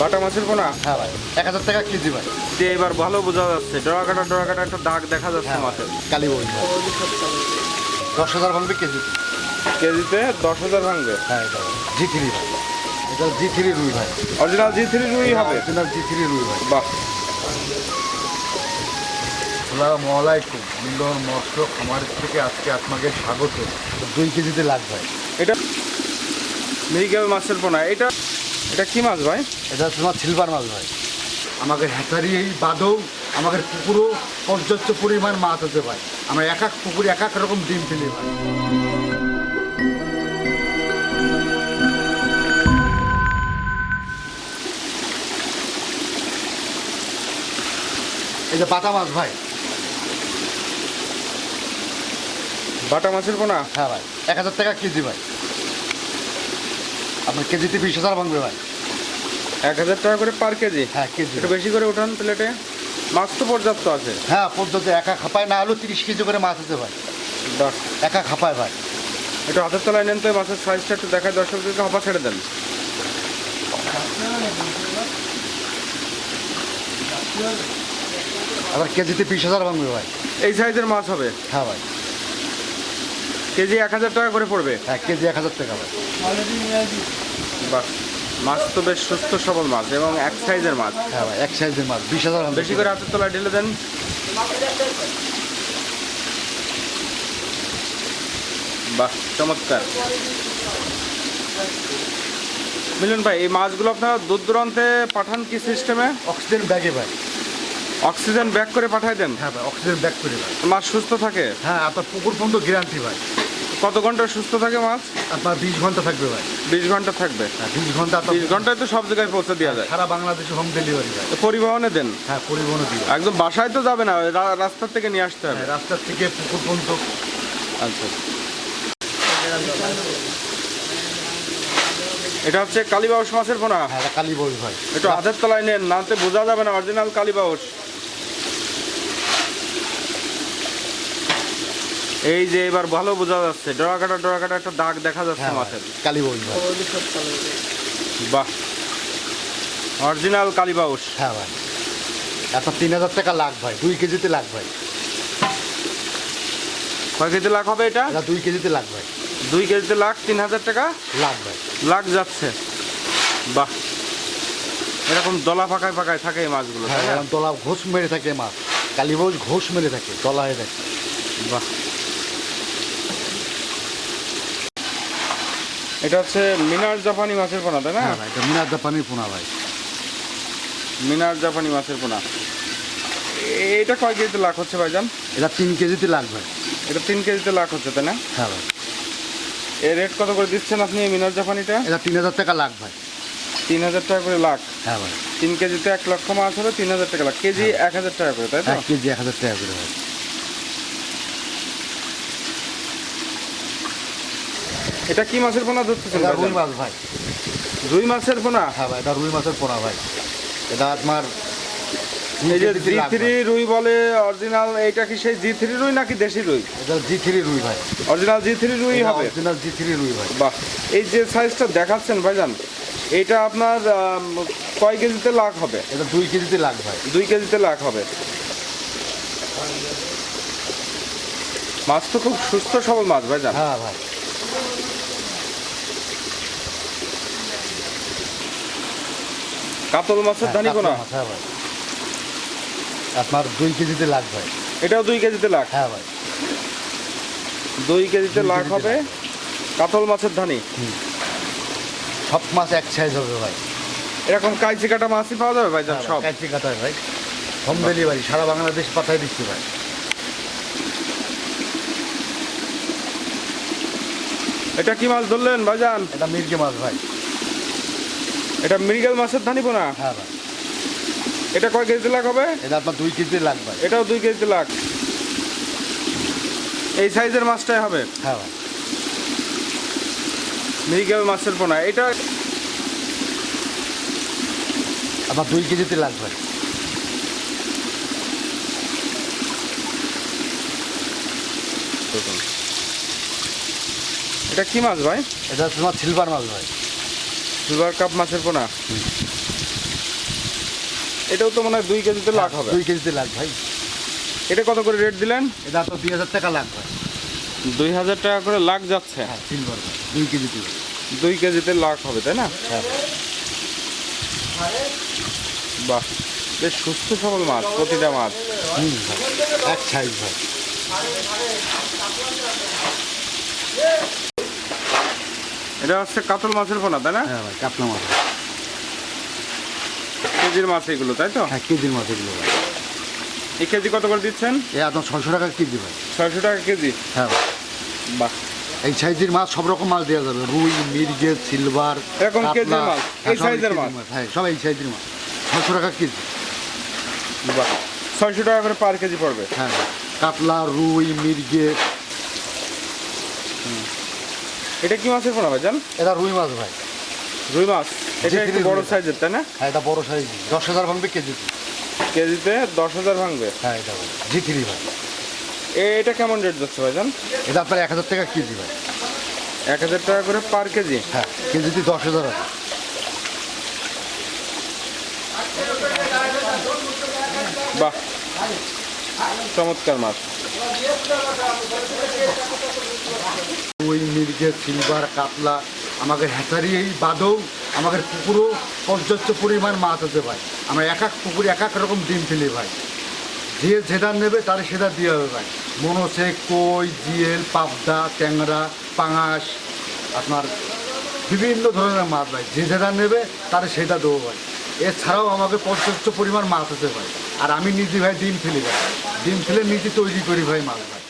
বাটা মাছের পোনা? হ্যাঁ ভাই এক হাজার টাকা কেজি ভাই। দিয়ে এবার ভালো বোঝা যাচ্ছে। ডরা কাটা ডরা কাটা একটা দাগ দেখা যাচ্ছে হ্যাঁ মাছের। কালী বই দশ হাজার ভাঙবে কেজি। কেজিতে দশ হাজার ভাঙবে? হ্যাঁ এটা জি থ্রি ভাই। এটা জি থ্রি রুই ভাই। অরিজিনাল জি থ্রি রুই হবে? অরিজিনাল জি থ্রি রুই ভাই। বাহ। আসসালামু আলাইকুম সুন্দর মৎস্য খামারের থেকে আজকে আপনাকে স্বাগত। দুই কেজিতে লাগবে এটা মৃগেল মাছের পোনা। এটা এটা কি মাছ ভাই? এটা তোমার সিলভার মাছ ভাই। আমাদের হ্যাচারি এই আমাদের পুকুরও পর্যাপ্ত পরিমাণ মাছ আছে ভাই। আমরা এক এক পুকুরে এক এক রকম ডিম ফেলি ভাই। এই যে বাটা মাছ ভাই। বাটা মাছের পোনা? হ্যাঁ ভাই এক হাজার টাকা কেজি ভাই। আপনার কেজিতে বিশ হাজার ভাঙবে ভাই। এক হাজার টাকা করে পার কেজি? হ্যাঁ কেজি। একটু বেশি করে উঠান প্লেটে। মাছ তো পর্যাপ্ত আছে। হ্যাঁ পর্যন্ত একা খাপায় না হলেও তিরিশ কেজি করে মাছ আছে ভাই। একা খাপায় ভাই। একটু হাতের তলায় নেন তো মাছের সাইজটা একটু দেখায় দর্শকদেরকে হপা ছেড়ে দেন। আবার কেজিতে বিশ হাজার ভাঙবে ভাই। এই সাইজের মাছ হবে? হ্যাঁ ভাই। কেজি এক হাজার টাকা করে পড়বে? হ্যাঁ কেজি এক হাজার টাকা বাহ মাছ তো বেশ সুস্থ সবল মাছ এবং এক সাইজের মাছ। হ্যাঁ ভাই এক সাইজের মাছ বিশ হাজার বেশি করে হাতের তলায় ঢেলে দেন। বাহ চমৎকার। মিলন ভাই এই মাছগুলো আপনারা দূর দূরান্তে পাঠান কি সিস্টেমে অক্সিজেন ব্যাগে ভাই। অক্সিজেন ব্যাক করে পাঠায় দেন? হ্যাঁ ভাই অক্সিজেন ব্যাগ করে ভাই। মাছ সুস্থ থাকে? হ্যাঁ আপনার পুকুর পর্যন্ত গ্যারান্টি ভাই। কত ঘণ্টা সুস্থ থাকে মাছ? আপনার বিশ ঘণ্টা থাকবে ভাই। বিশ ঘণ্টা থাকবে? হ্যাঁ বিশ ঘণ্টা বিশ ঘন্টায় তো সব জায়গায় পৌঁছে দেওয়া যায়। সারা বাংলাদেশে হোম ডেলিভারি ভাই। তো পরিবহনে দেন? হ্যাঁ পরিবহনও দিবে একদম বাসায় তো যাবে না রাস্তার থেকে নিয়ে আসতে হবে। হ্যাঁ রাস্তার থেকে পুকুর পর্যন্ত। আচ্ছা। এটা হচ্ছে কালীবাউস মাছের পোনা? হ্যাঁ এটা কালী ভাই। একটু হাতের তলায় নেন নাতে বোঝা যাবে না অরিজিনাল কালীবাউস। এই যে এবার ভালো বোঝা যাচ্ছে। ডরা কাটা ডরা কাটা একটা দাগ দেখা যাচ্ছে হ্যাঁ মাছের কালী বই ভাই। বাহ। অরিজিনাল কালীবাউস হ্যাঁ ভাই। আপনার তিন হাজার টাকা লাখ ভাই। দুই কেজিতে লাখ ভাই। কয় কেজি লাখ হবে এটা? দুই কেজিতে লাখ ভাই। দুই কেজিতে লাখ তিন হাজার টাকা? লাখ ভাই। লাখ যাচ্ছে। বাহ। এরকম দলা পাকায় ফাঁকায় থাকে এই মাছগুলো হ্যাঁ না? ঘোষ মেরে থাকে মাছ। কালীবাউস ঘোষ মেরে থাকে তলা হয়ে থাকে। বাহ। এটা হচ্ছে মিনার জাপানি মাছের পোনা তাই না? হ্যাঁ ভাই এটা মিনার জাপানির পোনা ভাই। মিনার জাপানি মাছের পোনা। এটা কয় কেজিতে লাখ হচ্ছে ভাই ভাইজান? এটা তিন কেজিতে লাখ ভাই। এটা তিন কেজিতে লাখ হচ্ছে তাই না? হ্যাঁ ভাই। এর রেট কত করে দিচ্ছেন আপনি এই মিনার জাপানিটা? এটা তিন হাজার টাকা লাখ ভাই। তিন হাজার টাকা করে লাখ। হ্যাঁ ভাই। তিন কেজিতে এক লক্ষ মাছ হলে তিন হাজার টাকা লাখ। কেজি এক হাজার টাকা করে তাই এক কেজি এক হাজার টাকা করে ভাই। এটা কি মাছের পোনা ধরতেছেন রুই মাছ ভাই। রুই মাছের পোনা? হ্যাঁ ভাই এটা রুই মাছের পোনা ভাই। এটা আপনার এই যে জি থ্রি রুই বলে অরিজিনাল এইটা কি সেই জি থ্রি রুই নাকি দেশি রুই? এটা জি থ্রি রুই ভাই। অরিজিনাল জি থ্রি রুই হবে। অরিজিনাল জি থ্রি রুই ভাই। বাহ এই যে সাইজটা দেখাচ্ছেন ভাইজান এটা আপনার কয় কেজিতে লাখ হবে? এটা দুই কেজিতে লাখ ভাই। দুই কেজিতে লাখ হবে। মাছ তো খুব সুস্থ সবল মাছ ভাইজান। হ্যাঁ ভাই। কাতল মাছের ধানি কোনা? হ্যাঁ ভাই। আপনার দুই কেজিতে লাখ ভাই। এটাও দুই কেজিতে লাখ? হ্যাঁ ভাই। দুই কেজিতে লাখ হবে? কাতল মাছের ধানি সব মাছ এক সাইজ হবে ভাই। এরকম কাইচি কাটা মাছই পাওয়া যাবে ভাইজান সব? কাছে কাটায় ভাই। হোম ডেলিভারি সারা বাংলাদেশ পাঠাই দিচ্ছি ভাই। এটা কি মাছ ধরলেন ভাইজান? এটা মির্গে মাছ ভাই। এটা মৃগেল মাছের ধানি পোনা? হ্যাঁ ভাই। এটা কয় কেজিতে লাখ হবে? এটা আপনার দুই কেজিতে লাখ ভাই। এটাও দুই কেজিতে লাখ। এই সাইজের মাছটাই হবে? হ্যাঁ ভাই। মৃগেল মাছের পোনা। এটা আপনার দুই কেজিতে লাগবে এটা কি মাছ ভাই? এটা তোমার সিলভার মাছ ভাই। সিলভার কাপ মাছের পোনা? এটাও তো মনে হয় দুই কেজিতে লাখ হবে। দুই কেজিতে লাখ ভাই। এটা কত করে রেট দিলেন? এটা তো দুই হাজার টাকা লাখ ভাই। দুই হাজার টাকা করে লাখ যাচ্ছে? হ্যাঁ সিলভার ভাই দুই কেজিতে দুই কেজিতে লাখ হবে তাই না? হ্যাঁ। বাহ বেশ সুস্থ সবল মাছ প্রতিটা মাছ। এক সাইজ ভাই। এটা হচ্ছে কাতল মাছের পোনা তাই না? হ্যাঁ ভাই কাতলা মাছ। কেজির মাছ এগুলো তাই তো? হ্যাঁ কেজির মাছ এগুলো ভাই। এই কেজি কত করে দিচ্ছেন? এই একদম ছয়শো টাকা কেজি ভাই। ছয়শো টাকা কেজি? হ্যাঁ ভাই। বাহ। এই সাইজের মাছ সব রকম মাছ দেওয়া যাবে। রুই মির্গে সিলভার এরকম কেজির মাছ? হ্যাঁ, এই সাইজের কেজির মাছ? হ্যাঁ সব এই সাইজের মাছ। ছয়শো টাকা কেজি। বাহ। ছয়শো টাকা করে পার কেজি পড়বে। হ্যাঁ কাতলা রুই মির্গে এটা কি মাছের পোনা ভাইজান? এটা রুই মাছ ভাই। রুই মাছ? এটা একটু বড়। সাইজের তাই না? হ্যাঁ এটা বড় সাইজ। দশ হাজার ভাঙবে কেজিতে কেজিতে দশ হাজার ভাঙবে? হ্যাঁ এটা জি থ্রি ভাই। এ- এটা কেমন রেট যাচ্ছে ভাইজান? এটা আপনার এক হাজার টাকা কেজি ভাই। এক হাজার টাকা করে পার কেজি? হ্যাঁ কেজিতে দশ হাজার আছে বাহ চমৎকার মাছ। রুই মির্গে সিলভার কাতলা, আমাদের হ্যাচারি এই বাদও আমাদের পুকুরও পর্যাপ্ত পরিমাণ মাছ আছে ভাই। আমরা এক এক পুকুরে এক এক রকম ডিম ফেলি ভাই। যে যেটা নেবে তার সেটা দিয়ে হবে ভাই। মনোসে, কই, জিয়েল, পাবদা, ট্যাংরা, পাঙাশ, আপনার বিভিন্ন ধরনের মাছ ভাই। যে যেটা নেবে তার সেটা দেবো ভাই। এছাড়াও আমাকে পর্যাপ্ত পরিমাণ মাছ আছে ভাই। আর আমি নিজে ভাই ডিম ফেলি ভাই। ডিম ফেলে নিজে তৈরি করি ভাই মাছ ভাই।